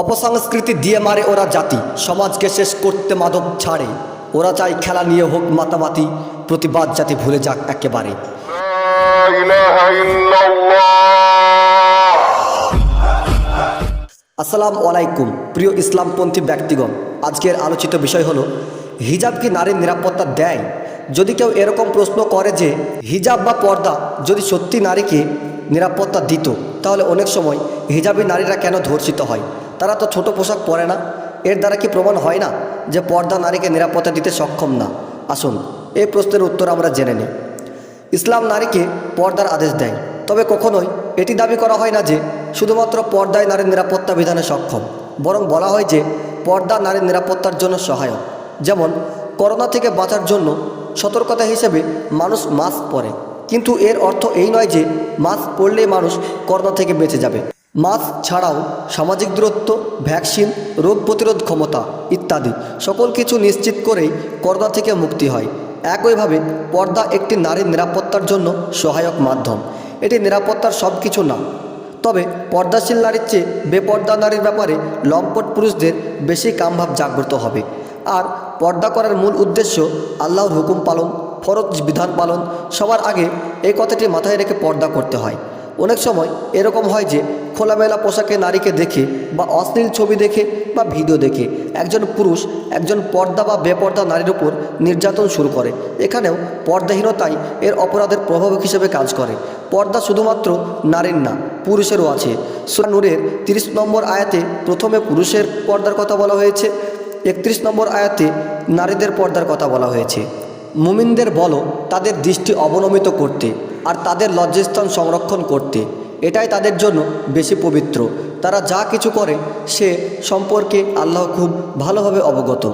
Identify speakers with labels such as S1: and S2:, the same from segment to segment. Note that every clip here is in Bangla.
S1: অপসংস্কৃতি দিয়ে মারে ওরা জাতি, সমাজকে শেষ করতে মাদক ছাড়ে। ওরা চায় খেলা নিয়ে হোক মাতামাতি, প্রতিবাদ জাতি ভুলে যাক একেবারে। আসসালাম আলাইকুম, প্রিয় ইসলামপন্থী ব্যক্তিগণ। আজকের আলোচিত বিষয় হলো, হিজাব কি নারীর নিরাপত্তা দেয়? যদি কেউ এরকম প্রশ্ন করে যে, হিজাব বা পর্দা যদি সত্যি নারীকে নিরাপত্তা দিত, তাহলে অনেক সময় হিজাবি নারীরা কেন ধর্ষিত হয়? তারা তো ছোট পোশাক পরে না। এর দ্বারা কি প্রমাণ হয় না যে পর্দা নারীকে নিরাপত্তা দিতে সক্ষম না? আসুন, এই প্রশ্নের উত্তর আমরা জেনে নিই। ইসলাম নারীকে পর্দার আদেশ দেয়। তবে কখনোই এটি দাবি করা হয় না যে শুধুমাত্র পর্দায় নারীর নিরাপত্তা বিধানে সক্ষম। বরং বলা হয় যে পর্দা নারীর নিরাপত্তার জন্য সহায়ক। যেমন, করোনা থেকে বাঁচার জন্য সতর্কতা হিসেবে মানুষ মাস্ক পরে। কিন্তু এর অর্থ এই নয় যে মাস্ক পরলেই মানুষ করোনা থেকে বেঁচে যাবে। মাস্ক ছাড়াও সামাজিক দূরত্ব, ভ্যাকসিন, রোগ প্রতিরোধ ক্ষমতা ইত্যাদি সকল কিছু নিশ্চিত করেই করোনা থেকে মুক্তি হয়। একইভাবে পর্দা একটি নারীর নিরাপত্তার জন্য সহায়ক মাধ্যম। এটি নিরাপত্তার সব কিছু না। তবে পর্দাশীল নারীর চেয়ে বেপর্দা নারীর ব্যাপারে লম্পট পুরুষদের বেশি কামভাব জাগ্রত হবে। আর পর্দা করার মূল উদ্দেশ্য আল্লাহর হুকুম পালন, ফরজ বিধান পালন। সবার আগে এই কথাটি মাথায় রেখে পর্দা করতে হয়। অনেক সময় এরকম হয় যে খোলামেলা পোশাকে নারীকে দেখে বা অশ্লীল ছবি দেখে বা ভিডিও দেখে একজন পুরুষ একজন পর্দা বা বেপর্দা নারীর উপর নির্যাতন শুরু করে। এখানেও পর্দাহীনতাই এর অপরাধের প্রভাবক হিসেবে কাজ করে। পর্দা শুধুমাত্র নারীর না, পুরুষেরও আছে। সুরা নূরের তিরিশ নম্বর আয়াতে প্রথমে পুরুষের পর্দার কথা বলা হয়েছে, একত্রিশ নম্বর আয়াতে নারীদের পর্দার কথা বলা হয়েছে। মুমিনদের বলো, তাদের দৃষ্টি অবনমিত করতে। আর তাদের লজ্জাস্থান সংরক্ষণ করতে। এটাই তাদের জন্য বেশি পবিত্র। তারা যা কিছু করে, সে সম্পর্কে আল্লাহ খুব ভালোভাবে অবগত।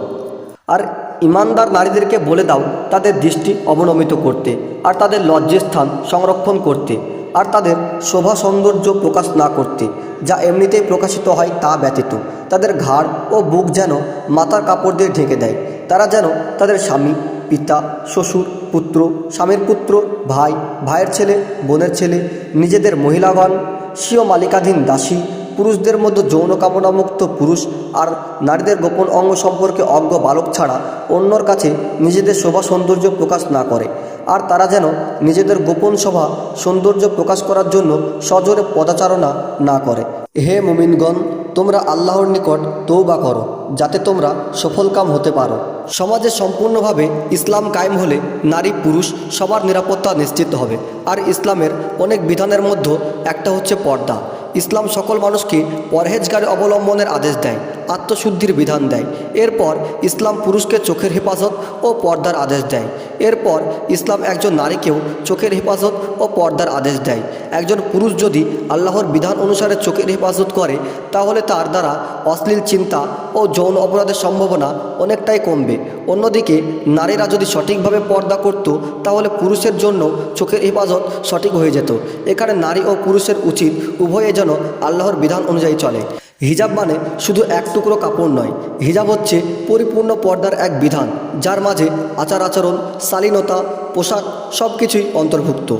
S1: আর ইমানদার নারীদেরকে বলে দাও তাদের দৃষ্টি অবনমিত করতে আর তাদের লজ্জাস্থান সংরক্ষণ করতে আর তাদের শোভা সৌন্দর্য প্রকাশ না করতে, যা এমনিতেই প্রকাশিত হয় তা ব্যতীত। তাদের ঘাড় ও বুক যেন মাথার কাপড় দিয়ে ঢেকে দেয়। তারা যেন তাদের স্বামী পিতা, শ্বশুর, পুত্র, স্বামীর পুত্র, ভাই, ভাইয়ের ছেলে, বোনের ছেলে, নিজেদের মহিলাগণ, স্বীয় মালিকাধীন দাসী, পুরুষদের মধ্যে যৌন কামনামুক্ত পুরুষ আর নারীদের গোপন অঙ্গ সম্পর্কে অজ্ঞ বালক ছাড়া অন্যর কাছে নিজেদের শোভা সৌন্দর্য প্রকাশ না করে। আর তারা যেন নিজেদের গোপন সভা সৌন্দর্য প্রকাশ করার জন্য সজোরে পদাচারণা না করে। হে মুমিনগণ তোমরা আল্লাহর নিকট তৌবা করো, যাতে তোমরা সফলকাম হতে পারো। সমাজে সম্পূর্ণভাবে ইসলাম কায়েম হলে নারী পুরুষ সবার নিরাপত্তা নিশ্চিত হবে। আর ইসলামের অনেক বিধানের মধ্যে একটা হচ্ছে পর্দা। ইসলাম সকল মানুষকে পরহেজগারে অবলম্বনের আদেশ দেয়। আত্মশুদ্ধির বিধান দেয়। এরপর ইসলাম পুরুষকে চোখের হেফাজত ও পর্দার আদেশ দেয়। এরপর ইসলাম একজন নারীকেও চোখের হেফাজত ও পর্দার আদেশ দেয়। একজন পুরুষ যদি আল্লাহর বিধান অনুসারে চোখের হেফাজত করে, তাহলে তার দ্বারা অশ্লীল চিন্তা ও যৌন অপরাধের সম্ভাবনা অনেকটাই কমবে। অন্যদিকে, নারীরা যদি সঠিকভাবে পর্দা করত, তাহলে পুরুষের জন্য চোখের হেফাজত সঠিক হয়ে যেত। এখানে নারী ও পুরুষের উচিত উভয়ে যেন আল্লাহর বিধান অনুযায়ী চলে। হিজাব মানে শুধু এক টুকরো কাপড় নয়, হিজাব হচ্ছে পরিপূর্ণ পর্দার এক বিধান, যার মাঝে আচার আচরণ শালীনতা পোশাক সব কিছুই অন্তর্ভুক্ত।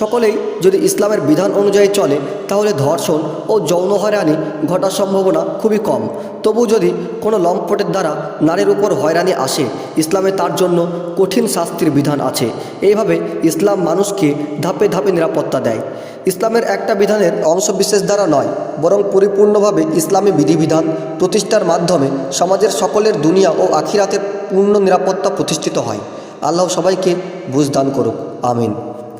S1: সকলেই যদি ইসলামের বিধান অনুযায়ী চলে, তাহলে ধর্ষণ ও যৌন হয়রানি ঘটার সম্ভাবনা খুবই কম। তবু যদি কোনো লম্পটের দ্বারা নারীর উপর হয়রানি আসে, ইসলামে তার জন্য কঠিন শাস্তির বিধান আছে। এইভাবে ইসলাম মানুষকে ধাপে ধাপে নিরাপত্তা দেয়। ইসলামের একটা বিধানের অংশবিশেষ দ্বারা নয়, বরং পরিপূর্ণভাবে ইসলামী বিধিবিধান প্রতিষ্ঠার মাধ্যমে সমাজের সকলের দুনিয়া ও আখিরাতের পূর্ণ নিরাপত্তা প্রতিষ্ঠিত হয়। আল্লাহ সবাইকে বুঝদান করুক আমিন।